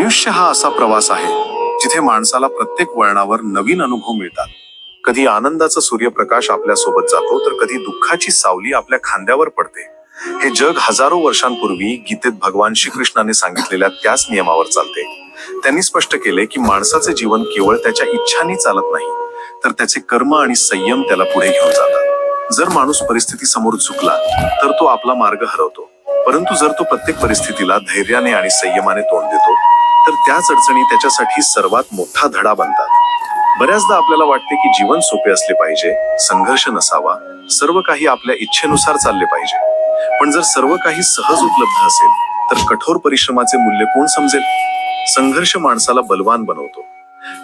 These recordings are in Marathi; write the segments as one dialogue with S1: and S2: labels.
S1: आयुष्य हा असा प्रवास आहे जिथे माणसाला प्रत्येक वळणावर नवीन अनुभव मिळतात. कधी आनंदाचा सूर्यप्रकाश आपल्यासोबत जातो तर कधी दुःखाची सावली आपल्या खांद्यावर पडते. हे जग हजारो वर्षांपूर्वी गीतेत भगवान श्रीकृष्णाने सांगितलेल्या त्याच नियमावर चालते. त्यांनी स्पष्ट केले की माणसाचे जीवन केवळ त्याच्या इच्छांनी चालत नाही तर त्याचे कर्म आणि संयम त्याला पुढे घेऊन जातात. जर माणूस परिस्थिती समोर झुकला तर तो आपला मार्ग हरवतो. परंतु जर तो प्रत्येक परिस्थितीला धैर्याने आणि संयमाने तोंड देतो तर त्याच अडचणी त्याच्यासाठी सर्वात मोठा धडा बनतात. बऱ्याचदा आपल्याला वाटते की जीवन सोपे असले पाहिजे संघर्ष नसावा सर्व काही आपल्या इच्छेनुसार चालले पाहिजे. पण जर सर्व काही सहज उपलब्ध असेल तर कठोर परिश्रमाचे मूल्य कोण समजेल? संघर्ष माणसाला बलवान बनवतो.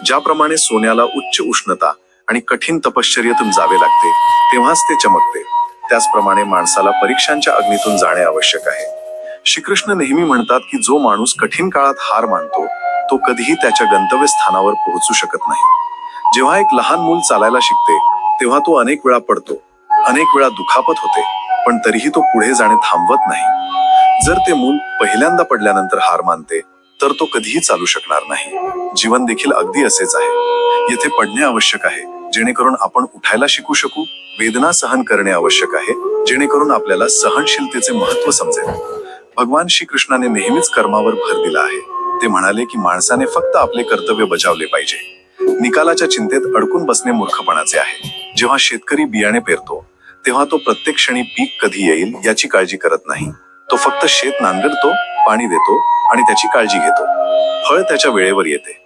S1: ज्याप्रमाणे सोन्याला उच्च उष्णता आणि कठीण तपश्चर्येतून जावे लागते तेव्हाच ते चमकते. त्याचप्रमाणे माणसाला परीक्षांच्या अग्नीतून जाणे आवश्यक आहे. श्रीकृष्ण नेहमी म्हणतात की जो माणूस कठीण काळात हार मानतो तो कधीही त्याच्या गंतव्यस्थानावर पोहोचू शकत नाही. जेव्हा एक लहान मूल चालायला शिकते तेव्हा तो अनेक वेळा पडतो अनेक वेळा दुखापत होते पण तरीही तो पुढे जाणे थांबवत नाही. जर ते मूल पहिल्यांदा पडल्यानंतर हार मानते तर तो कधीही चालू शकणार नाही. जीवन देखील अगदी असेच आहे. येथे पडणे आवश्यक आहे जेणेकरून आपण उठायला शिकू शकू वेदना सहन करणे आवश्यक आहे जेणेकरून आपल्याला सहनशीलतेचे महत्त्व समजेल. भगवान श्रीकृष्णाने नेहमीच कर्मावर भर दिला आहे. ते म्हणाले की माणसाने फक्त आपले कर्तव्य बजावले पाहिजे. निकालाच्या चिंतेत अडकून बसणे मूर्खपणाचे आहे. जेव्हा शेतकरी बियाणे पेरतो तेव्हा तो प्रत्येक क्षणी पीक कधी येईल याची काळजी करत नाही. तो फक्त शेत नांगरतो पाणी देतो आणि त्याची काळजी घेतो. फळ त्याच्या वेळेवर येते.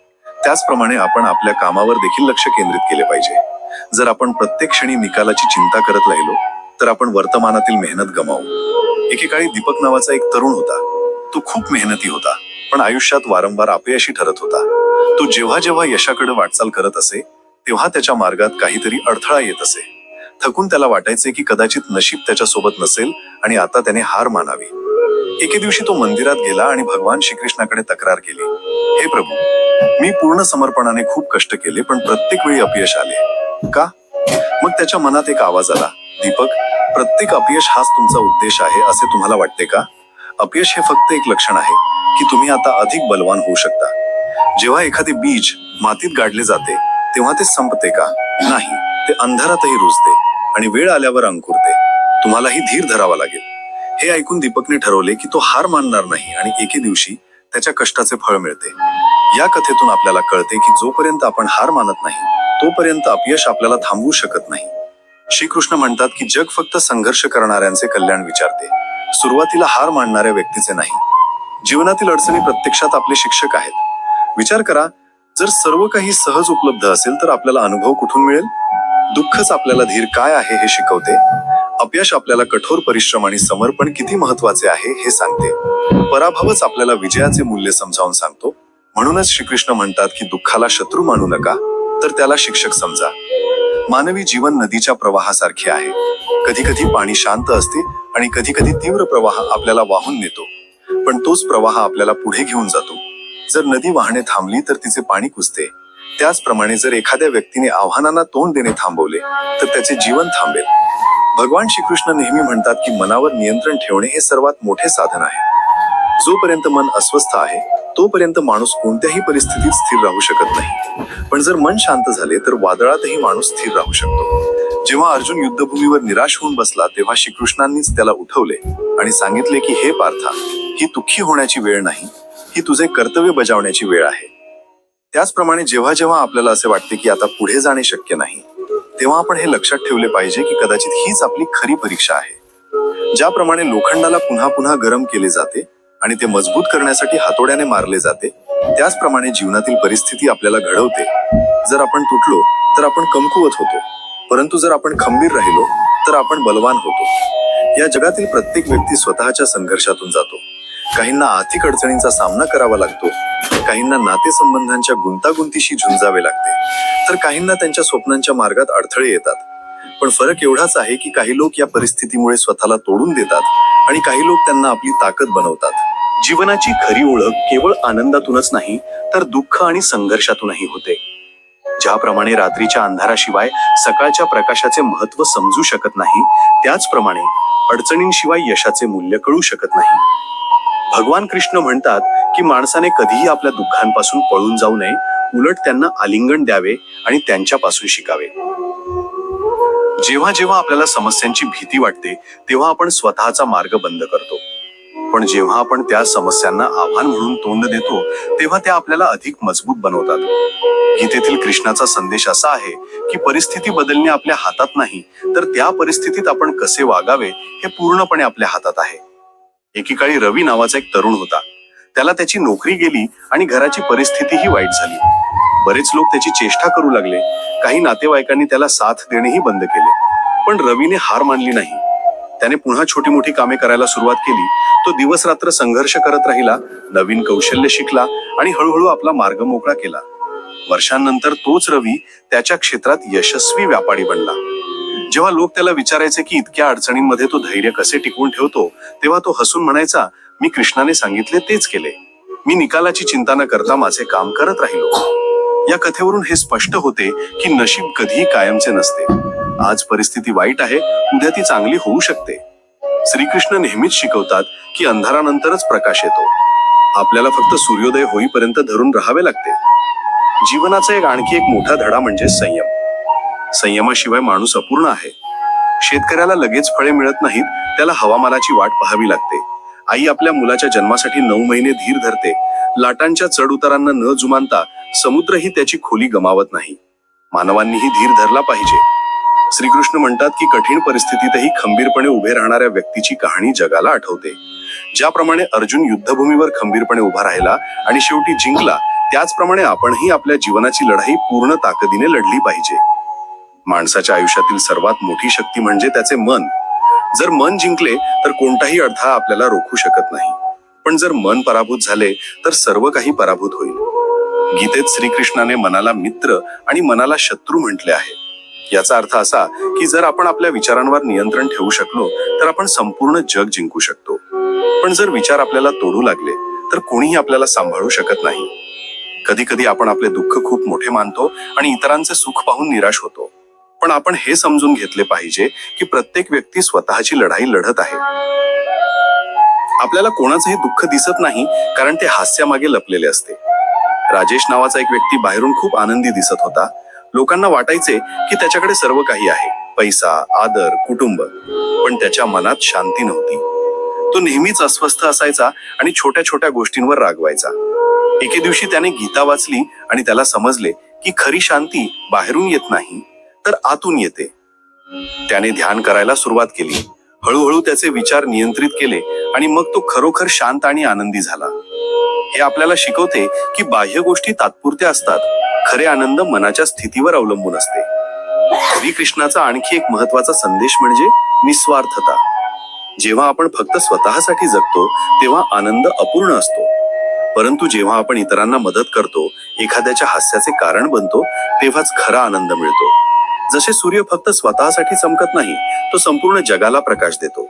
S1: त्याचप्रमाणे आपण आपल्या कामावर देखील लक्ष केंद्रित केले पाहिजे. जर आपण प्रत्येक क्षणी निकालाची चिंता करत राहिलो तर आपण वर्तमानातील मेहनत गमावू. एकेकाळी दीपक नावाचा एक तरुण होता. तो खूप मेहनती होता पण आयुष्यात वारंवार अपयशी ठरत होता. तो जेव्हा जेव्हा यशाकडे वाटचाल करत असे तेव्हा त्याच्या मार्गात काहीतरी अडथळा येत असे. थकून त्याला वाटायचे की कदाचित नशीब त्याच्या सोबत नसेल आणि आता त्याने हार मानावी. एके दिवशी तो मंदिरात गेला आणि भगवान श्रीकृष्णाकडे तक्रार केली. हे प्रभू मी पूर्ण समर्पणाने खूप कष्ट केले पण प्रत्येक वेळी अपयश आले. का? मग त्याच्या मनात एक आवाज आला. दीपक प्रत्येक अपयश हाच तुमचा उद्देश आहे असे तुम्हाला वाटते का? अपयश हे फक्त एक लक्षण आहे की तुम्ही आता अधिक बलवान होऊ शकता. जेव्हा एखादे बीज मातीत गाडले जाते तेव्हा ते संपते का? नाही ते अंधारातही रुजते आणि वेळ आल्यावर अंकुरते. तुम्हालाही धीर धरावा लागेल. हे ऐकून दीपकने ठरवले की तो हार मानणार नाही आणि एके दिवशी त्याच्या कष्टाचे फळ मिळते. या कथेतून आपल्याला कळते की जोपर्यंत आपण हार मानत नाही तोपर्यंत अपयश आपल्याला थांबवू शकत नाही. श्रीकृष्ण म्हणतात की जग फक्त संघर्ष करणाऱ्यांचे कल्याण विचारते. सुरुवातीला हार मानणाऱ्या व्यक्तीचे नाही. जीवनातील अडचणी प्रत्यक्षात आपले शिक्षक आहेत. विचार करा जर सर्व काही सहज उपलब्ध असेल तर आपल्याला अनुभव कुठून मिळेल? दुःखच आपल्याला धीर काय आहे हे शिकवते. अपयश आपल्याला कठोर परिश्रम आणि समर्पण किती महत्त्वाचे आहे हे सांगते. पराभवच आपल्याला विजयाचे मूल्य समजावून सांगतो. म्हणूनच श्रीकृष्ण म्हणतात की दुःखाला शत्रू मानू नका तर त्याला शिक्षक समजा. मानवी जीवन नदीच्या प्रवाहासारखे आहे. कधी कधी पाणी शांत असते आणि कधी कधी तीव्र प्रवाह आपल्याला वाहून नेतो. पण तोच प्रवाह आपल्याला पुढे घेऊन जातो. जर नदी वाहणे थांबली तर तिचे पाणी कुजते. त्याचप्रमाणे जर एखाद्या व्यक्तीने आव्हानांना तोंड देणे थांबवले तर त्याचे जीवन थांबेल. भगवान श्रीकृष्ण नेहमी म्हणतात की मनावर नियंत्रण ठेवणे हे सर्वात मोठे साधन आहे. जोपर्यंत मन अस्वस्थ आहे तोपर्यंत माणूस कोणत्याही परिस्थितीत स्थिर राहू शकत नाही. पण जर मन शांत झाले तर वादळातही माणूस स्थिर राहू शकतो. जेव्हा अर्जुन युद्धभूमीवर निराश होऊन बसला तेव्हा श्रीकृष्णांनीच त्याला उठवले आणि सांगितले की हे पार्था ही दुःखी होण्याची वेळ नाही. ही तुझे कर्तव्य बजावण्याची वेळ आहे. त्याचप्रमाणे जेव्हा जेव्हा आपल्याला असे वाटते की आता पुढे जाणे शक्य नाही तेव्हा आपण हे लक्षात ठेवले पाहिजे की कदाचित हीच आपली खरी परीक्षा आहे. ज्याप्रमाणे लोखंडाला पुन्हा पुन्हा गरम केले जाते आणि ते मजबूत करण्यासाठी हातोड्याने मारले जाते. त्याचप्रमाणे जीवनातील परिस्थिती आपल्याला घडवते. जर आपण तुटलो तर आपण कमकुवत होतो. परंतु जर आपण खंबीर राहिलो तर आपण बलवान होतो. या जगातील प्रत्येक व्यक्ती स्वतःच्या संघर्षातून जातो. काहींना आर्थिक अडचणींचा सामना करावा लागतो. काहींना नातेसंबंधांच्या गुंतागुंतीशी झुंजावे लागते. तर काहींना त्यांच्या स्वप्नांच्या मार्गात अडथळे येतात. पण फरक एवढाच आहे की काही लोक या परिस्थितीमुळे स्वतःला तोडून देतात आणि काही लोक त्यांना आपली ताकद बनवतात. जीवनाची खरी ओळख केवळ आनंदातूनच नाही तर दुःख आणि संघर्षातूनही होते. ज्याप्रमाणे रात्रीच्या अंधाराशिवाय सकाळच्या प्रकाशाचे महत्त्व समजू शकत नाही त्याचप्रमाणे अडचणींशिवाय यशाचे मूल्य कळू शकत नाही. भगवान कृष्ण म्हणतात की माणसाने कधीही आपल्या दुःखांपासून पळून जाऊ नये उलट त्यांना आलिंगन द्यावे आणि त्यांच्यापासून शिकावे. जेव्हा जेव्हा आपल्याला समस्यांची भीती वाटते तेव्हा आपण स्वतःचा मार्ग बंद करतो. पण जेव्हा आपण त्या समस्यांना आव्हान म्हणून तोंड देतो तेव्हा त्या आपल्याला अधिक मजबूत बनवतात. गीतेतील कृष्णाचा संदेश असा आहे की परिस्थिती बदलणे आपल्या हातात नाही तर त्या परिस्थितीत आपण कसे वागावे हे पूर्णपणे आपल्या हातात आहे. एकेकाळी रवी नावाचा एक तरुण होता. त्याला त्याची नोकरी गेली आणि घराची परिस्थितीही वाईट झाली. बरेच लोक त्याची चेष्टा करू लागले. काही नातेवाईकांनी त्याला साथ देणेही बंद केले. पण रवीने हार मानली नाही. त्याने पुन्हा छोटी मोठी कामे करायला सुरुवात केली. तो दिवस रात्र संघर्ष करत राहिला नवीन कौशल्य शिकला आणि हळूहळू आपला मार्ग मोकळा केला. वर्षांनंतर तोच रवी त्याच्या क्षेत्रात यशस्वी व्यापारी बनला. जेव्हा लोक त्याला विचारायचे की इतक्या अडचणींमध्ये तो धैर्य कसे टिकवून ठेवतो तेव्हा तो हसून म्हणायचा मी कृष्णाने सांगितले तेच केले. मी निकालाची चिंता न करता माझे काम करत राहिलो. या कथेवरून हे स्पष्ट होते की नशीब कधीही कायमचे नसते. आज परिस्थिती वाईट आहे उद्या ती चांगली होऊ शकते. श्रीकृष्ण नेहमीच शिकवतात की अंधारानंतरच प्रकाश येतो. आपल्याला फक्त सूर्योदय होईपर्यंत धरून राहावे लागते. जीवनाचा एक आणखी एक मोठा धडा म्हणजे संयम. संयमाशिवाय माणूस अपूर्ण आहे. शेतकऱ्याला लगेच फळे मिळत नाहीत त्याला हवामानाची वाट पाहावी लागते. आई आपल्या मुलाच्या जन्मासाठी नऊ महिने धीर धरते. लाटांच्या चढ उतारांना न जुमानता समुद्रही त्याची खोली गमावत नाही. मानवांनीही धीर धरला पाहिजे. श्रीकृष्ण म्हणतात की कठीण परिस्थितीतही खंबीरपणे उभे राहणाऱ्या व्यक्तीची कहाणी जगाला आठवते. ज्याप्रमाणे अर्जुन युद्धभूमीवर खंबीरपणे उभा राहिला आणि शेवटी जिंकला त्याचप्रमाणे आपणही आपल्या जीवनाची लढाई पूर्ण ताकदीने लढली पाहिजे. माणसाच्या आयुष्यातील सर्वात मोठी शक्ती म्हणजे त्याचे मन. जर मन जिंकले तर कोणताही अडथळा आपल्याला रोखू शकत नाही. पण जर मन पराभूत झाले तर सर्व काही पराभूत होईल. गीतेत श्रीकृष्णाने मनाला मित्र आणि मनाला शत्रू म्हटले आहे. याचा अर्थ असा की जर आपण आपल्या विचारांवर नियंत्रण ठेवू शकलो तर आपण संपूर्ण जग जिंकू शकतो. पण जर विचार आपल्याला तोडू लागले तर कोणीही आपल्याला सांभाळू शकत नाही. कधी कधी आपण आपले दुःख खूप मोठे मानतो आणि इतरांचे सुख पाहून निराश होतो. पण आपण हे समजून घेतले पाहिजे की प्रत्येक व्यक्ती स्वतःची लढाई लढत आहे. आपल्याला कोणाचंही दुःख दिसत नाही कारण ते हास्यामागे लपलेले असते. राजेश नावाचा एक व्यक्ती बाहेरून खूप आनंदी दिसत होता लोकांना वाटायचे की त्याच्याकडे सर्व काही आहे. पैसा आदर कुटुंब. पण त्याच्या मनात शांती नव्हती. तो नेहमीच अस्वस्थ असायचा आणि छोट्या छोट्या गोष्टींवर रागवायचा. एके दिवशी त्याने गीता वाचली आणि त्याला समजले की खरी शांती बाहेरून येत नाही तर आतून येते. त्याने ध्यान करायला सुरुवात केली. हळूहळू त्याचे विचार नियंत्रित केले आणि मग तो खरोखर शांत आणि आनंदी झाला. हे आपल्याला शिकवते की बाह्य गोष्टी तात्पुरत्या असतात. खरे आनंद मनाच्या स्थितीवर अवलंबून असते. श्रीकृष्णाचा आणखी एक महत्त्वाचा संदेश म्हणजे निस्वार्थता. जेव्हा आपण फक्त स्वतःसाठी जगतो तेव्हा आनंद अपूर्ण असतो. परंतु जेव्हा आपण इतरांना मदत करतो एखाद्याच्या हास्याचे कारण बनतो तेव्हाच खरा आनंद मिळतो. जसे सूर्य फक्त स्वतःसाठी चमकत नाही तो संपूर्ण जगाला प्रकाश देतो.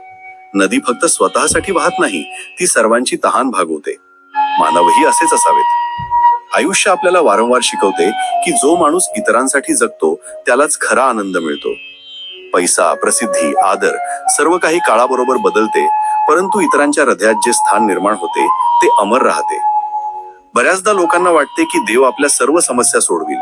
S1: नदी फक्त स्वतःसाठी वाहत नाही ती सर्वांची तहान भागवते. मानवही असेच असावेत. आयुष्य आपल्याला वारंवार शिकवते की जो माणूस इतरांसाठी जगतो त्यालाच खरा आनंद मिळतो. पैसा प्रसिद्धी आदर सर्व काही काळाबरोबर बदलते परंतु इतरांच्या हृदयात जे स्थान निर्माण होते ते अमर राहते. बऱ्याचदा लोकांना वाटते की देव आपल्या सर्व समस्या सोडविल.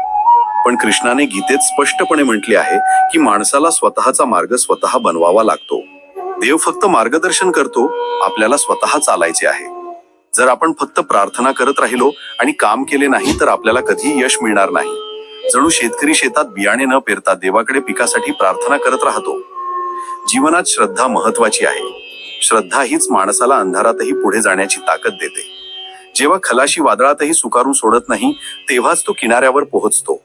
S1: पण कृष्णाने गीतेत स्पष्टपणे म्हटले आहे की माणसाला स्वतःचा मार्ग स्वतः बनवावा लागतो. देव फक्त मार्गदर्शन करतो आपल्याला स्वतः चालायचे आहे. जर आपण फक्त प्रार्थना करत राहिलो आणि काम केले नाही तर आपल्याला कधी यश मिळणार नाही. जणू शेतकरी शेतात बियाणे न पेरता देवाकडे पिकासाठी प्रार्थना करत राहतो. जीवनात श्रद्धा महत्वाची आहे. श्रद्धा हीच माणसाला अंधारातही पुढे जाण्याची ताकद देते. जेव्हा खलाशी वादळातही सुकारून सोडत नाही तेव्हाच तो किनाऱ्यावर पोहोचतो.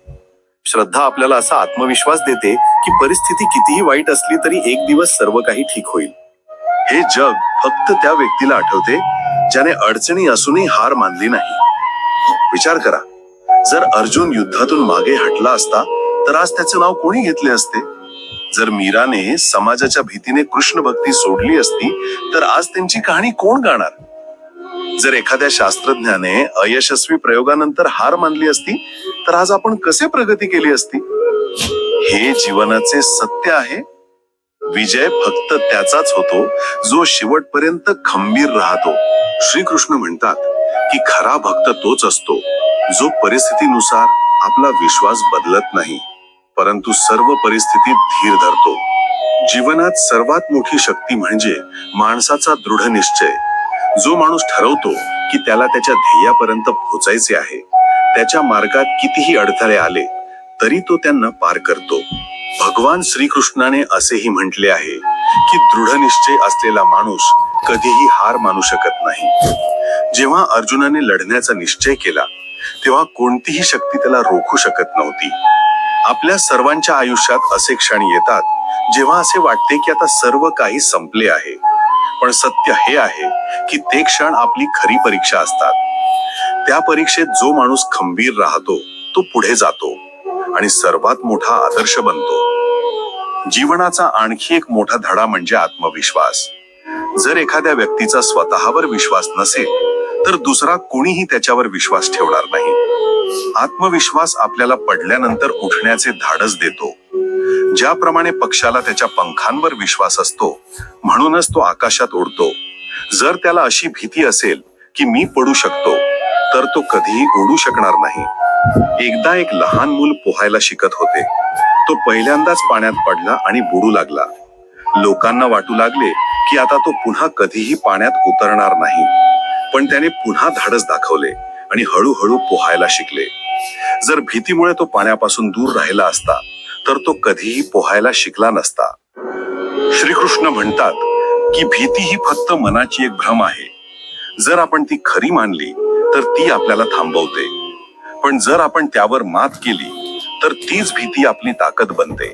S1: श्रद्धा आपल्याला असा आत्मविश्वास देते की परिस्थिती कितीही वाईट असली तरी एक दिवस सर्व काही ठीक होईल. हे जग फक्त त्या व्यक्तीला आठवते ज्याने अडचणी असूनही हार मानली नाही. विचार करा. जर अर्जुन युद्धातून मागे हटला असता तर आज त्याचे नाव कोणी घेतले असते? जर मीराने समाजाच्या भीतीने कृष्ण भक्ती सोडली असती तर आज त्यांची कहाणी कोण गाणार? जर एखाद्या शास्त्रज्ञाने अयशस्वी प्रयोगानंतर हार मानली असती तर आज आपण कसे प्रगती केली असती? हे जीवनाचे सत्य आहे विजय फक्त त्याचाच होतो जो शेवटपर्यंत खंबीर राहतो. श्रीकृष्ण म्हणतात की खरा भक्त तोच असतो जो परिस्थितीनुसार आपला विश्वास बदलत नाही परंतु सर्व परिस्थितीत धीर धरतो. जीवनात सर्वात मोठी शक्ती म्हणजे माणसाचा दृढ निश्चय. जो माणूस ठरवतो की त्याला त्याच्या ध्येयापर्यंत पोहोचायचे आहे त्याच्या मार्गात कितीही अडथळे आले तरी तो त्यांना पार करतो. भगवान श्रीकृष्णाने असेही म्हटले आहे की दृढ निश्चय असलेला माणूस कधीही हार मानू शकत नाही. जेव्हा अर्जुनाने लढण्याचा निश्चय केला तेव्हा कोणतीही शक्ती त्याला रोखू शकत नव्हती. आपल्या सर्वांच्या आयुष्यात असे क्षण येतात जेव्हा असे वाटते की आता सर्व काही संपले आहे. पण सत्य हे आहे की ते क्षण आपली खरी परीक्षा असतात. त्या परीक्षेत जो माणूस खंबीर राहतो तो पुढे जातो. आणि सर्वात मोठा आदर्श बनतो. जीवनाचा आणखी एक मोठा धडा म्हणजे आत्मविश्वास. जर एखाद्या व्यक्तीचा स्वतःवर विश्वास नसेल तर दुसरा कोणीही त्याच्यावर विश्वास ठेवणार नाही. आत्मविश्वास आपल्याला पडल्यानंतर उठण्याचे धाडस देतो. ज्याप्रमाणे पक्षाला त्याच्या पंखांवर विश्वास असतो म्हणूनच तो आकाशात उडतो. जर त्याला अशी भीती असेल की मी पडू शकतो तर तो कधीही उडू शकणार नाही. एकदा एक लहान मूल पोहायला शिकत होते. तो पहिल्यांदाच पाण्यात पडला आणि बुडू लागला. लोकांना वाटू लागले की आता तो पुन्हा कधीही पाण्यात उतरणार नाही. पण त्याने पुन्हा धाडस दाखवले आणि हळूहळू पोहायला शिकले. जर भीतीमुळे तो पाण्यापासून दूर राहिला असता तर तो कधीही पोहायला शिकला नसता. श्रीकृष्ण म्हणतात की भीती ही फक्त मनाची एक भ्रम आहे. जर आपण ती खरी मानली तर ती आपल्याला थांबवते. पण जर आपण त्यावर मात केली तर तीच भीती आपली ताकद बनते.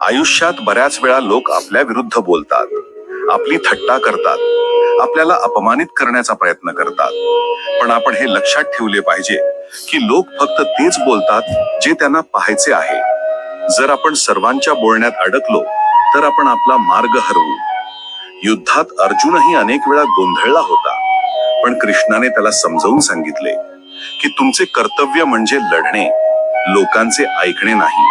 S1: आयुष्यात बऱ्याच वेळा लोक आपल्या विरुद्ध बोलतात आपली थट्टा करतात आपल्याला अपमानित करण्याचा प्रयत्न करतात. पण आपण हे लक्षात ठेवले पाहिजे की लोक फक्त तेच बोलतात जे त्यांना पाहायचे आहे. जर आपण सर्वांच्या बोलण्यात अडकलो तर आपण आपला मार्ग हरवू. युद्धात अर्जुनही अनेक वेळा गोंधळला होता पण कृष्णाने त्याला समजावून सांगितले की तुमचे कर्तव्य म्हणजे लढणे. लोकांचे ऐकणे नाही.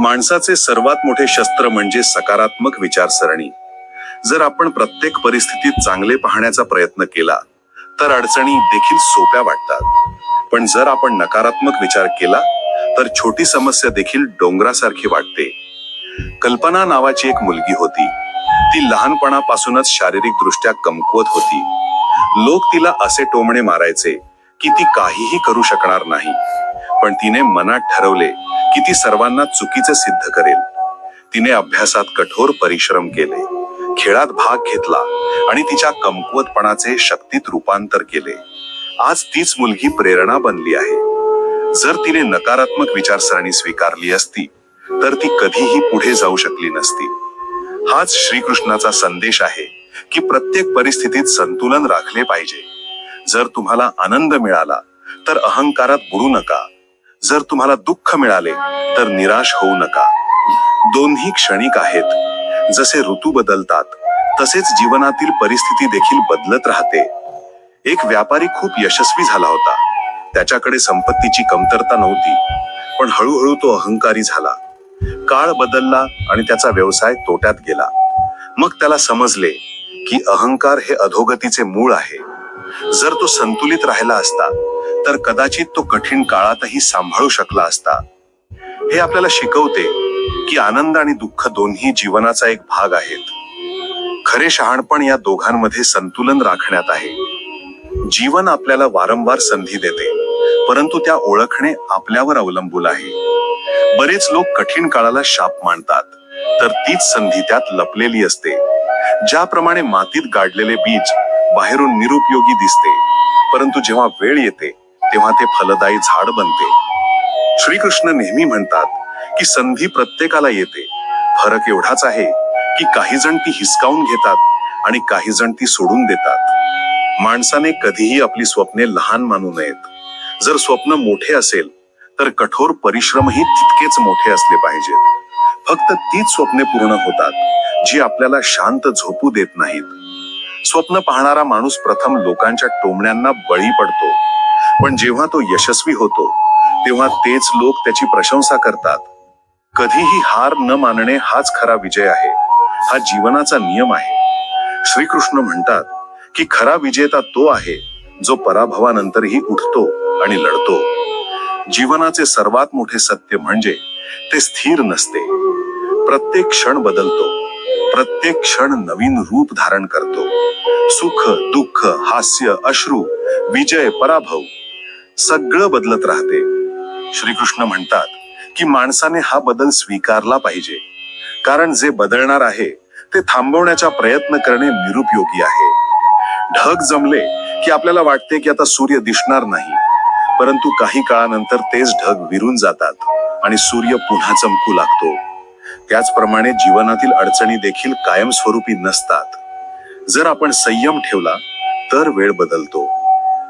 S1: माणसाचे सर्वात मोठे शस्त्र म्हणजे सकारात्मक विचारसरणी. जर आपण प्रत्येक परिस्थितीत चांगले पाहण्याचा प्रयत्न केला तर अडचणी देखील सोप्या वाटतात. पण जर आपण नकारात्मक विचार केला तर छोटी समस्या देखील डोंगरासारखी वाटते. कल्पना नावाची एक मुलगी होती. ती लहानपणापासूनच शारीरिक दृष्ट्या कमकुवत होती. लोक तिला असे टोमणे मारायचे की ती काहीही करू शकणार नाही. पण तिने मनात ठरवले की ती सर्वांना चुकीचे सिद्ध करेल. तिने अभ्यासात कठोर परिश्रम केले. खेळात भाग घेतला आणि तिच्या कमकुवतपणाचे शक्तीत रूपांतर केले. आज तीच मुलगी प्रेरणा बनली आहे. जर तिने नकारात्मक विचारसरणी स्वीकारली असती तर ती कधीही पुढे जाऊ शकली नसती. हाच श्रीकृष्णाचा संदेश आहे की प्रत्येक परिस्थितीत संतुलन राखले पाहिजे. जर तुम्हाला आनंद मिळाला तर अहंकारात बुडू नका. जर तुम्हाला दुःख मिळाले तर निराश होऊ नका. दोन्ही क्षणिक आहेत. जसे ऋतू बदलतात तसेच जीवनातील परिस्थिती देखील बदलत राहते. एक व्यापारी खूप यशस्वी झाला होता. त्याच्याकडे संपत्तीची कमतरता नव्हती पण हळूहळू तो अहंकारी झाला. काळ बदलला आणि त्याचा व्यवसाय तोट्यात गेला. मग त्याला समजले की अहंकार हे अधोगतीचे मूळ आहे. जर तो संतुलित राहिला असता तर कदाचित तो कठीण काळातही सांभाळू शकला असता. हे आपल्याला शिकवते की आनंद आणि दुःख दोन्ही जीवनाचा एक भाग आहेत. खरे शहाणपण या दोघांमध्ये संतुलन राखण्यात आहे. जीवन आपल्याला वारंवार संधी देते परंतु त्या ओळखणे आपल्यावर अवलंबून आहे. बरेच लोक कठीण काळाला शाप मानतात तर तीच संधी त्यात लपलेली असते. ज्याप्रमाणे मातीत गाडलेले बीज बाहेरून निरुपयोगी दिसते. परंतु जेव्हा वेळ येते तेव्हा ते फलदायी झाड बनते. श्रीकृष्ण नेहमी म्हणतात की संधी प्रत्येकाला येते. फरक एवढाच आहे की काही जण ती हिसकावून घेतात आणि काही जण ती सोडून देतात. माणसाने कधीही आपली स्वप्ने लहान मानू नयेत. जर स्वप्न मोठे असेल तर कठोर परिश्रमही तितकेच मोठे असले पाहिजेत. फक्त तीच स्वप्ने पूर्ण होतात जी आपल्याला शांत झोपू देत नाहीत. स्वप्न पाहणारा माणूस प्रथम लोकांच्या टोमण्यांना बळी पडतो. पण जेव्हा तो यशस्वी होतो तेव्हा तेच लोक त्याची प्रशंसा करतात. कधीही हार न मानणे हाच खरा विजय आहे. हा जीवनाचा नियम आहे. श्रीकृष्ण म्हणतात की खरा विजेता तो आहे जो पराभवानंतरही उठतो आणि लढतो. जीवनाचे सर्वात मोठे सत्य म्हणजे ते स्थिर नसते. प्रत्येक क्षण बदलतो. प्रत्येक क्षण नवीन रूप धारण करतो. सुख दुःख हास्य अश्रू विजय पराभव सगळं बदलत राहते. श्रीकृष्ण म्हणतात की माणसाने हा बदल स्वीकारला पाहिजे. कारण जे बदलणार आहे ते थांबवण्याचा प्रयत्न करणे निरुपयोगी आहे. ढग जमले की आपल्याला वाटते की आता सूर्य दिसणार नाही. परंतु काही काळानंतर तेच ढग विरून जातात आणि सूर्य पुन्हा चमकू लागतो. त्याचप्रमाणे जीवनातील अडचणी देखील कायमस्वरूपी नसतात. जर आपण संयम ठेवला तर वेळ बदलतो.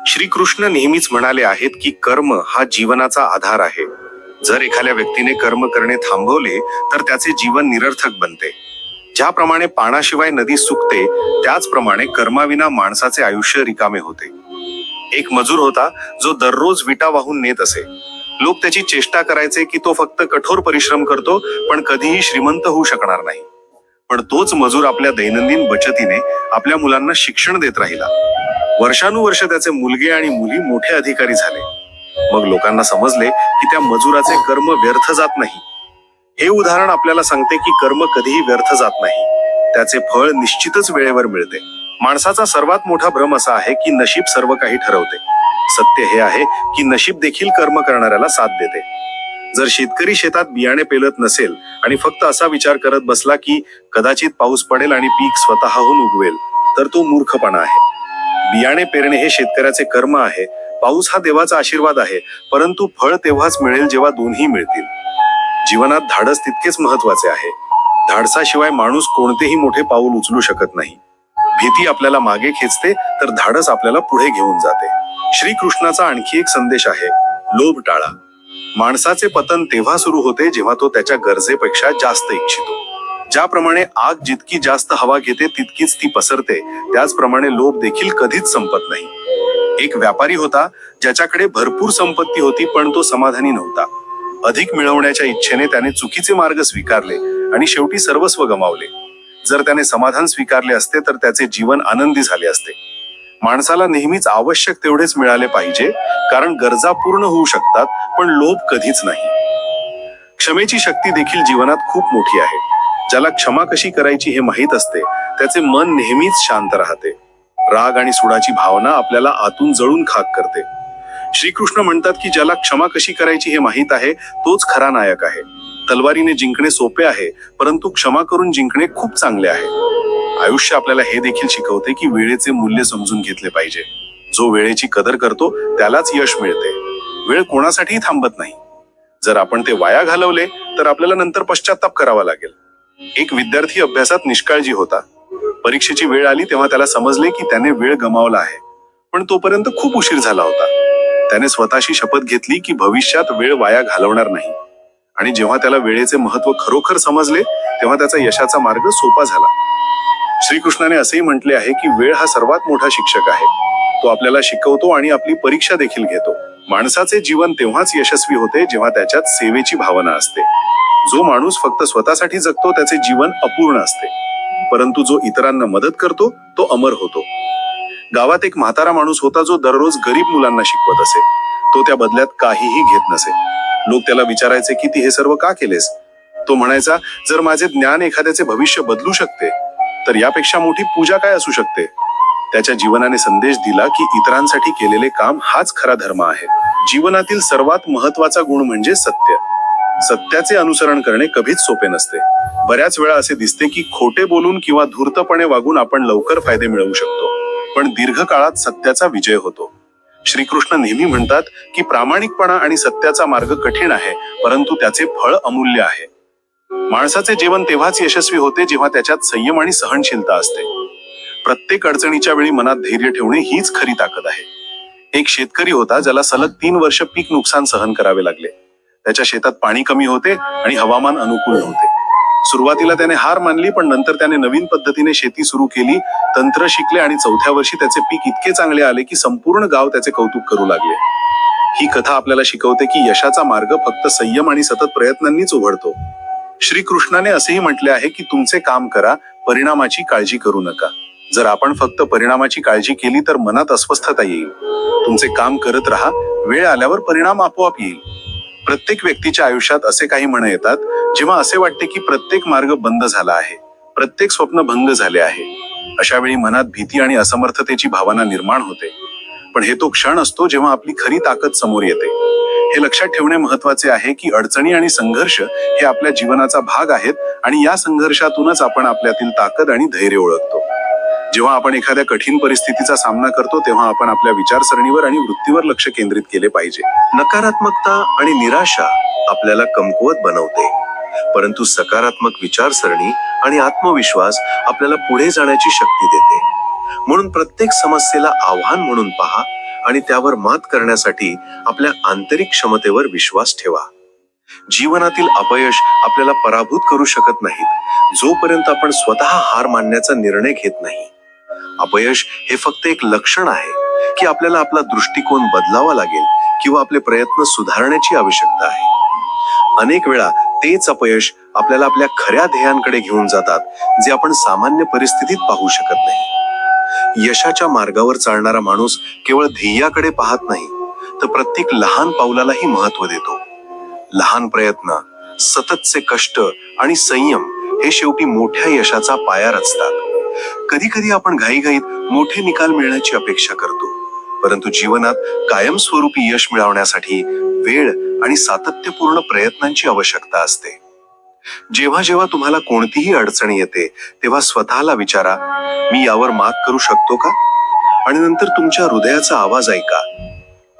S1: श्रीकृष्ण नेहमीच म्हणाले आहेत की कर्म हा जीवनाचा आधार आहे. जर एखाद्या व्यक्तीने कर्म करणे थांबवले तर त्याचे जीवन निरर्थक बनते. ज्याप्रमाणे पाण्याशिवाय नदी सुकते त्याचप्रमाणे कर्माविना माणसाचे आयुष्य रिकामे होते. एक मजूर होता जो दररोज विटा वाहून नेत असे. लोक त्याची चेष्टा करायचे की तो फक्त कठोर परिश्रम करतो पण कधीही श्रीमंत होऊ शकणार नाही. पण तोच मजूर आपल्या दैनंदिन बचतीने आपल्या मुलांना शिक्षण देत राहिला. वर्षानुवर्ष त्याचे मुलगे आणि मुली मोठे अधिकारी झाले. मग लोकांना समजले की त्या मजुराचे कर्म व्यर्थ जात नाही. हे उदाहरण आपल्याला सांगते की कर्म कधीही व्यर्थ जात नाही. त्याचे फळ निश्चितच वेळेवर मिळते. माणसाचा सर्वात मोठा भ्रम असा आहे की नशीब सर्व काही ठरवते. सत्य हे आहे की नशीब देखील कर्म करणाऱ्याला साथ देते. जर शेतकरी शेतात बियाणे पेलत नसेल आणि फक्त असा विचार करत बसला की कदाचित पाऊस पडेल आणि पीक स्वतःहून उगवेल तर तो मूर्खपणा आहे. बियाणे पेरणे हे शेतकऱ्याचे कर्म आहे पाऊस हा देवाचा आशीर्वाद आहे परंतु फळ तेव्हाच मिळेल जेव्हा दोन्ही मिळतील. जीवनात धाडस तितकेच महत्त्वाचे आहे. धाडसाशिवाय माणूस कोणतेही मोठे पाऊल उचलू शकत नाही. भीती आपल्याला मागे खेचते तर धाडस आपल्याला पुढे घेऊन जाते. श्रीकृष्णाचा आणखी एक संदेश आहे लोभ टाळा. माणसाचे पतन तेव्हा सुरू होते जेव्हा तो त्याच्या गरजेपेक्षा जास्त इच्छितो. ज्याप्रमाणे आग जितकी जास्त हवा घेते तितकीच ती पसरते. त्याचप्रमाणे लोभ देखील कधीच संपत नाही. एक व्यापारी होता ज्याच्याकडे भरपूर संपत्ती होती पण तो समाधानी नव्हता. अधिक मिळवण्याच्या इच्छेने त्याने चुकीचे मार्ग स्वीकारले आणि शेवटी सर्वस्व गमावले. जर त्याने समाधान स्वीकारले असते तर त्याचे जीवन आनंदी झाले असते. माणसाला नेहमीच आवश्यक तेवढेच मिळाले पाहिजे कारण गरजा पूर्ण होऊ शकतात पण लोभ कधीच नाही. क्षमेची शक्ती देखील जीवनात खूप मोठी आहे. ज्याला क्षमा कशी करायची हे माहीत असते त्याचे मन नेहमीच शांत राहते. राग आणि सुडाची भावना आपल्याला आतून जळून खाक करते. श्रीकृष्ण म्हणतात की ज्याला क्षमा कशी करायची हे माहीत आहे तोच खरा नायक आहे. तलवारीने जिंकणे सोपे आहे परंतु क्षमा करून जिंकणे खूप चांगले आहे. आयुष्य आपल्याला हे देखील शिकवते की वेळेचे मूल्य समजून घेतले पाहिजे. जो वेळेची कदर करतो त्यालाच यश मिळते. वेळ कोणासाठीही थांबत नाही. जर आपण ते वाया घालवले तर आपल्याला नंतर पश्चाताप करावा लागेल. एक विद्यार्थी अभ्यासात निष्काळजी होता. परीक्षेची वेळ आली तेव्हा त्याला समजले की त्याने वेळ गमावला आहे. पण तोपर्यंत खूप उशीर झाला होता. त्याने स्वतःशी शपथ घेतली की भविष्यात वेळ वाया घालवणार नाही. आणि जेव्हा त्याला वेळेचे महत्त्व खरोखर समजले तेव्हा त्याचा यशाचा मार्ग सोपा झाला. श्रीकृष्णाने असेही म्हटले आहे की वेळ हा सर्वात मोठा शिक्षक आहे. तो आपल्याला शिकवतो आणि आपली परीक्षा देखील घेतो. माणसाचे जीवन तेव्हाच यशस्वी होते जेव्हा त्याच्यात सेवेची भावना असते. जो माणूस फक्त स्वतःसाठी जगतो त्याचे जीवन अपूर्ण असते. परंतु जो इतरांना मदत करतो तो अमर होतो. गावात एक म्हातारा माणूस होता जो दररोज गरीब मुलांना शिकवत असे. तो त्या बदल्यात काहीही घेत नसे. लोक त्याला विचारायचे की ती हे सर्व का केलेस? तो म्हणायचा जर माझे ज्ञान एखाद्याचे भविष्य बदलू शकते तर यापेक्षा मोठी पूजा काय असू शकते? त्याच्या जीवनाने संदेश दिला की इतरांसाठी केलेले काम हाच खरा धर्म आहे. जीवनातील सर्वात महत्त्वाचा गुण म्हणजे सत्य. सत्याचे अनुसरण करणे कधीच सोपे नसते. बऱ्याच वेळा असे दिसते की खोटे बोलून किंवा धूर्तपणे वागून आपण लवकर फायदे मिळवू शकतो. पण दीर्घकाळात सत्याचा विजय होतो. श्रीकृष्ण नेहमी म्हणतात की प्रामाणिकपणा आणि सत्याचा मार्ग कठीण आहे परंतु त्याचे फळ अमूल्य आहे. माणसाचे जीवन तेव्हाच यशस्वी होते जेव्हा त्याच्यात संयम आणि सहनशीलता असते. प्रत्येक अडचणीच्या वेळी मनात धैर्य ठेवणे हीच खरी ताकद आहे. एक शेतकरी होता ज्याला सलग तीन वर्ष पीक नुकसान सहन करावे लागले. त्याच्या शेतात पाणी कमी होते आणि हवामान अनुकूल नव्हते. सुरुवातीला त्याने हार मानली पण नंतर त्याने नवीन पद्धतीने शेती सुरू केली तंत्र शिकले आणि चौथ्या वर्षी त्याचे पीक इतके चांगले आले की संपूर्ण गाव त्याचे कौतुक करू लागले. ही कथा आपल्याला शिकवते की यशाचा मार्ग फक्त संयम आणि सतत प्रयत्नांनीच उघडतो. श्रीकृष्णाने असेही म्हटले आहे की तुमचे काम करा परिणामाची काळजी करू नका. जर आपण फक्त परिणामाची काळजी केली तर मनात अस्वस्थता येईल. तुमचे काम करत राहा वेळ आल्यावर परिणाम आपोआप येईल. प्रत्येक व्यक्तीच्या आयुष्यात असे काही म्हण येतात जेव्हा असे वाटते की प्रत्येक मार्ग बंद झाला आहे प्रत्येक स्वप्न भंग झाले आहे. अशा वेळी मनात भीती आणि असमर्थतेची भावना निर्माण होते. पण हे तो क्षण असतो जेव्हा आपली खरी ताकद समोर येते. हे लक्षात ठेवणे महत्त्वाचे आहे की अडचणी आणि संघर्ष हे आपल्या जीवनाचा भाग आहेत आणि या संघर्षातूनच आपण आपल्यातील ताकद आणि धैर्य ओळखतो. जेव्हा आपण एखाद्या कठीण परिस्थितीचा सामना करतो तेव्हा आपण आपल्या विचारसरणीवर आणि वृत्तीवर लक्ष केंद्रित केले पाहिजे.
S2: नकारात्मकता आणि निराशा आपल्याला कमकुवत बनवते. परंतु सकारात्मक विचारसरणी आणि आत्मविश्वास आपल्याला पुढे जाण्याची शक्ती देते. म्हणून प्रत्येक समस्येला आव्हान म्हणून पहा आणि त्यावर मात करण्यासाठी आपल्या आंतरिक क्षमतेवर विश्वास ठेवा. जीवनातील अपयश आपल्याला पराभूत करू शकत नाहीत. जोपर्यंत आपण स्वतः हार मानण्याचा निर्णय घेत नाही. अपयश हे फक्त एक लक्षण आहे की आपल्याला आपला दृष्टिकोन बदलावा लागेल किंवा आपले प्रयत्न सुधारण्याची आवश्यकता आहे. अनेक वेळा तेच अपयश आपल्याला आपल्या खऱ्या ध्येयांकडे घेऊन जातात जे आपण सामान्य परिस्थितीत पाहू शकत नाही. यशाच्या मार्गावर चालणारा माणूस केवळ ध्येयाकडे पाहत नाही तर प्रत्येक लहान पावलालाही महत्त्व देतो. लहान प्रयत्न सततचे कष्ट आणि संयम हे शेवटी मोठ्या यशाचा पाया रचतात. कधी कधी आपण घाईघाईत मोठे निकाल मिळण्याची अपेक्षा करतो परंतु जीवनात कायमस्वरूपी यश मिळवण्यासाठी वेळ आणि सातत्यपूर्ण प्रयत्नांची आवश्यकता असते. जेव्हा जेव्हा तुम्हाला कोणतीही अडचण येते तेव्हा स्वतःला विचारा मी यावर मात करू शकतो का? आणि नंतर तुमच्या हृदयाचा आवाज ऐका.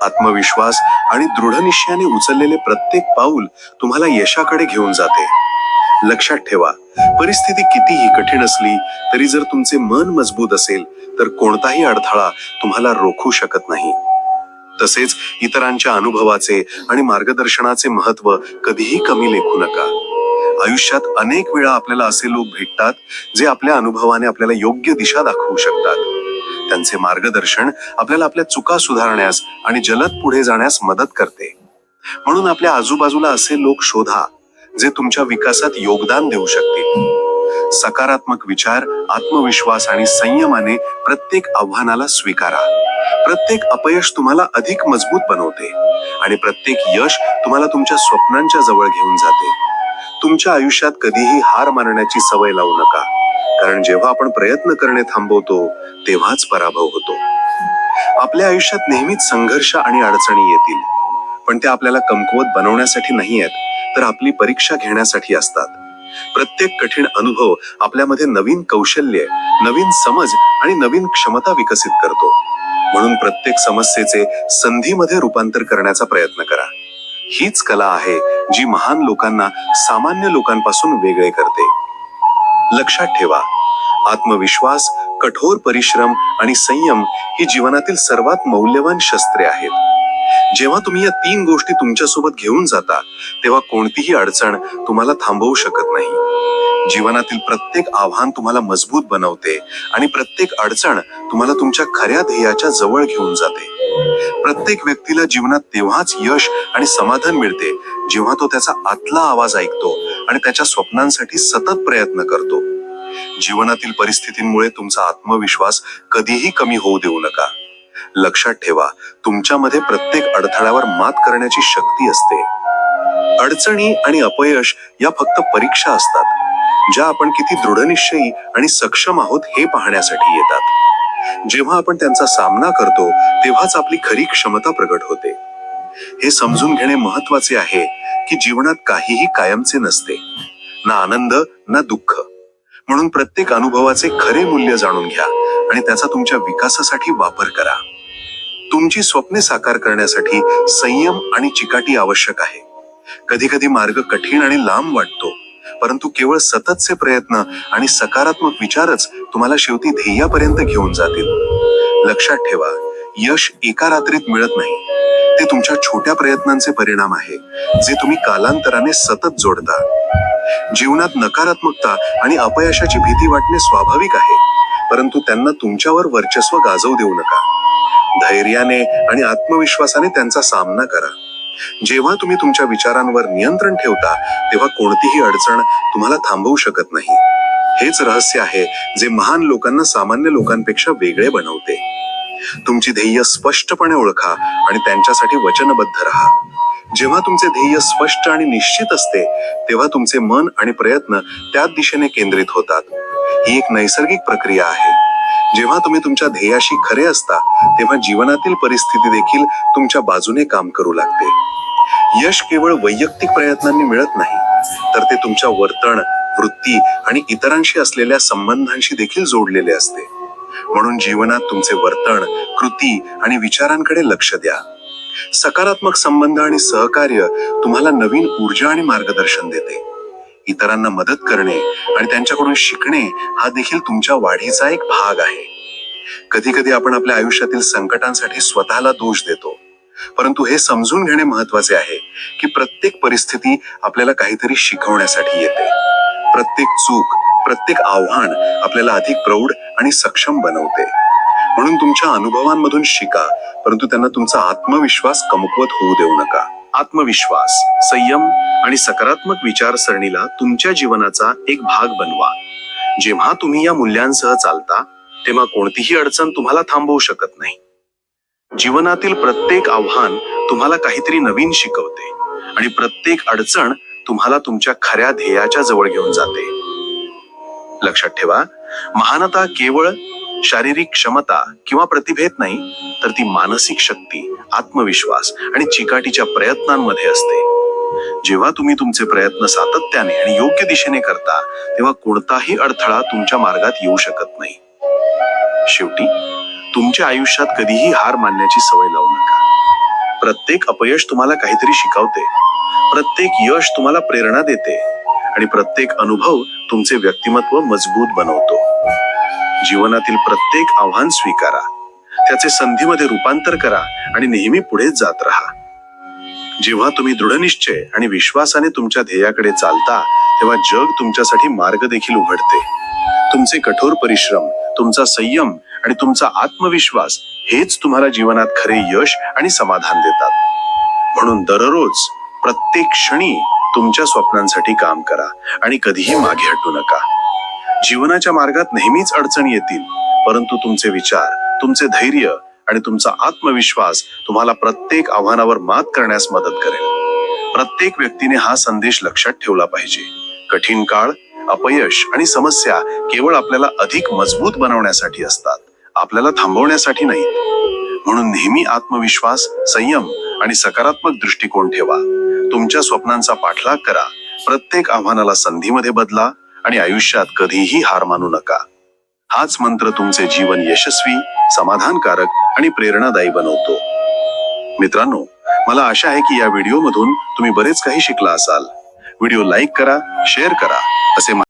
S2: आत्मविश्वास आणि दृढनिश्चयाने उचललेले प्रत्येक पाऊल तुम्हाला यशाकडे घेऊन जाते. लक्षात ठेवा परिस्थिती कितीही कठीण असली तरी जर तुमचे मन मजबूत असेल तर कोणताही अडथळा तुम्हाला रोखू शकत नाही. तसेच इतरांच्या अनुभवाचे आणि मार्गदर्शनाचे महत्त्व कधीही कमी लेखू नका. आयुष्यात अनेक वेळा आपल्याला असे लोक भेटतात जे आपल्या अनुभवाने आपल्याला योग्य दिशा दाखवू शकतात. त्यांचे मार्गदर्शन आपल्याला आपल्या चुका सुधारण्यास आणि जलद पुढे जाण्यास मदत करते. म्हणून आपल्या आजूबाजूला असे लोक शोधा जे तुमच्या विकासात योगदान देऊ शकतील. सकारात्मक विचार आत्मविश्वास आणि संयमाने प्रत्येक आव्हानाला स्वीकारा. प्रत्येक अपयश तुम्हाला अधिक मजबूत बनवते आणि प्रत्येक यश तुम्हाला तुमच्या स्वप्नांच्या जवळ घेऊन जाते. तुमच्या आयुष्यात कधीही हार मानण्याची सवय लावू नका. कारण जेव्हा आपण प्रयत्न करणे थांबवतो तेव्हाच पराभव होतो. आपल्या आयुष्यात नेहमीच संघर्ष आणि अडचणी येतील. पण त्या आपल्याला कमकुवत बनवण्यासाठी नाही आहेत तर आपली परीक्षा घेण्यासाठी असतात. प्रत्येक कठीण अनुभव आपल्यामध्ये नवीन कौशल्य नवीन समज आणि नवीन क्षमता विकसित करतो. म्हणून प्रत्येक समस्येचे संधीमध्ये रूपांतर करण्याचा प्रयत्न करा. हीच कला आहे जी महान लोकांना सामान्य लोकांपासून वेगळे करते. लक्षात ठेवा आत्मविश्वास कठोर परिश्रम आणि संयम ही जीवनातील सर्वात मौल्यवान शस्त्रे आहेत. जेव्हा तुम्ही या तीन गोष्टी तुमच्यासोबत घेऊन जाता तेव्हा कोणतीही अडचण तुम्हाला थांबवू शकत नाही. जीवनातील प्रत्येक आव्हान तुम्हाला मजबूत बनवते आणि प्रत्येक अडचण तुम्हाला तुमच्या खऱ्या ध्येयाच्या जवळ घेऊन जाते. प्रत्येक व्यक्तीला जीवनात तेव्हाच यश आणि समाधान मिळते जेव्हा तो त्याचा आतला आवाज ऐकतो आणि त्याच्या स्वप्नांसाठी सतत प्रयत्न करतो. जीवनातील परिस्थितींमुळे तुमचा आत्मविश्वास कधीही कमी होऊ देऊ नका. लक्षात ठेवा तुमच्यामध्ये प्रत्येक अडथळ्यावर मात करण्याची शक्ती असते. अडचणी आणि अपयश या फक्त परीक्षा असतात. ज्या आपण किती दृढनिश्चयी आणि सक्षम आहोत हे पाहण्यासाठी येतात. जेव्हा आपण त्यांचा सामना करतो तेव्हाच आपली खरी क्षमता प्रगट होते. हे समजून घेणे महत्त्वाचे आहे की जीवनात काहीही कायमचे नसते. ना आनंद ना दुःख. म्हणून प्रत्येक अनुभवाचे खरे मूल्य जाणून घ्या आणि त्याचा तुमच्या विकासासाठी वापर करा. तुमची स्वप्ने साकार करण्यासाठी संयम आणि चिकाटी आवश्यक आहे. कधी कधी मार्ग कठीण आणि लांब वाटतो. परंतु केवळ सततचे प्रयत्न आणि सकारात्मक विचारच तुम्हाला शेवटी ध्येयापर्यंत घेऊन जातील. लक्षात ठेवा यश एका रात्रीत मिळत नाही. ते तुमच्या छोट्या प्रयत्नांचे परिणाम आहे जे तुम्ही कालांतराने सतत जोडता. जीवनात नकारात्मकता आणि अपयशाची भीती वाटणे स्वाभाविक आहे परंतु त्यांना तुमच्यावर वर्चस्व गाजवू देऊ नका. धैर्याने आणि आत्मविश्वासाने त्यांचा सामना करा. जेव्हा तुम्ही तुमच्या विचारांवर नियंत्रण ठेवता तेव्हा कोणतीही अडचण तुम्हाला थांबवू शकत नाही. हेच रहस्य आहे जे महान लोकांना सामान्य लोकांपेक्षा वेगळे बनवते. तुमची ध्येय स्पष्टपणे ओळखा आणि त्यांच्यासाठी वचनबद्ध राहा. जेव्हा तुमचे ध्येय स्पष्ट आणि निश्चित असते तेव्हा तुमचे मन आणि प्रयत्न त्याच दिशेने केंद्रित होतात. ही एक नैसर्गिक प्रक्रिया आहे. जेव्हा तुम्ही तुमच्या ध्येयाशी खरे असता तेव्हा जीवनातील परिस्थिती देखील तुमच्या बाजूने काम करू लागते. यश केवळ वैयक्तिक प्रयत्नांनी मिळत नाही तर ते तुमच्या वर्तन वृत्ती आणि इतरांशी असलेल्या संबंधांशी देखील जोडलेले असते. म्हणून जीवनात तुमचे वर्तन कृती आणि विचारांकडे लक्ष द्या. सकारात्मक संबंध आणि सहकार्य तुम्हाला नवीन ऊर्जा आणि मार्गदर्शन देते. इतरांना मदत करणे आणि त्यांच्याकडून शिकणे हा देखील तुमच्या वाढीचा एक भाग आहे. कधी कधी आपण आपल्या आयुष्यातील संकटांसाठी स्वतःला दोष देतो. परंतु हे समजून घेणे महत्त्वाचे आहे की प्रत्येक परिस्थिती आपल्याला काहीतरी शिकवण्यासाठी येते. प्रत्येक चूक प्रत्येक आव्हान आपल्याला अधिक प्रौढ आणि सक्षम बनवते. म्हणून तुमच्या अनुभवांमधून शिका परंतु त्यांना तुमचा आत्मविश्वास कमकुवत होऊ देऊ नका.
S1: आत्मविश्वास संयम आणि सकारात्मक विचारसरणीला तुमच्या जीवनाचा एक भाग बनवा. जेव्हा तुम्ही या मूल्यांसह चालता तेव्हा कोणतीही अडचण तुम्हाला थांबवू शकत नाही. जीवनातील प्रत्येक आव्हान तुम्हाला काहीतरी नवीन शिकवते आणि प्रत्येक अडचण तुम्हाला तुमच्या खऱ्या ध्येयाच्या जवळ घेऊन जाते. लक्षात ठेवा महानता केवळ शारीरिक क्षमता किंवा प्रतिभेत नाही तर ती मानसिक शक्ती आत्मविश्वास आणि चिकाटीच्या प्रयत्नांमध्ये असते. जेव्हा तुम्ही तुमचे प्रयत्न सातत्याने आणि योग्य दिशेने करता तेव्हा कोणताही अडथळा तुमच्या मार्गात येऊ शकत नाही. शेवटी तुमच्या आयुष्यात कधीही हार मानण्याची सवय लावू नका. प्रत्येक अपयश तुम्हाला काहीतरी शिकवते. प्रत्येक यश तुम्हाला प्रेरणा देते. आणि प्रत्येक अनुभव तुमचे व्यक्तिमत्व मजबूत बनवतो. जीवनातील प्रत्येक आव्हान स्वीकारा. त्याचे संधीमध्ये रूपांतर करा आणि नेहमी पुढे जात राहा. जेव्हा तुम्ही दृढनिश्चय आणि विश्वासाने तुमच्या ध्येयाकडे चालता तेव्हा जग तुमच्यासाठी मार्ग देखील उघडते. तुमचे कठोर परिश्रम तुमचा संयम आणि तुमचा आत्मविश्वास हेच तुम्हाला जीवनात खरे यश आणि समाधान देतात. म्हणून दररोज प्रत्येक क्षणी तुमच्या स्वप्नांसाठी काम करा आणि कधीही मागे हटू नका. जीवनाच्या मार्गात नेहमीच अडचणी येतील. परंतु तुमचे विचार तुमचे धैर्य आणि तुमचा आत्मविश्वास तुम्हाला प्रत्येक आव्हानावर मात करण्यास मदत करेल. प्रत्येक व्यक्तीने हा संदेश लक्षात ठेवला पाहिजे. कठीण काळ अपयश आणि समस्या केवळ आपल्याला अधिक मजबूत बनवण्यासाठी असतात. आपल्याला थांबवण्यासाठी नाहीत. म्हणून नेहमी आत्मविश्वास संयम आणि सकारात्मक दृष्टिकोन ठेवा. तुमच्या स्वप्नांचा पाठलाग करा. प्रत्येक आव्हानाला संधीमध्ये बदला. आणि आयुष्यात कधीही हार मानू नका. हाच मंत्र तुमचे जीवन यशस्वी समाधानकारक आणि प्रेरणादायी बनवतो. मित्रांनो मला आशा आहे की या व्हिडिओमधून तुम्ही बरेच काही शिकला असाल. व्हिडिओ लाईक करा शेअर करा असे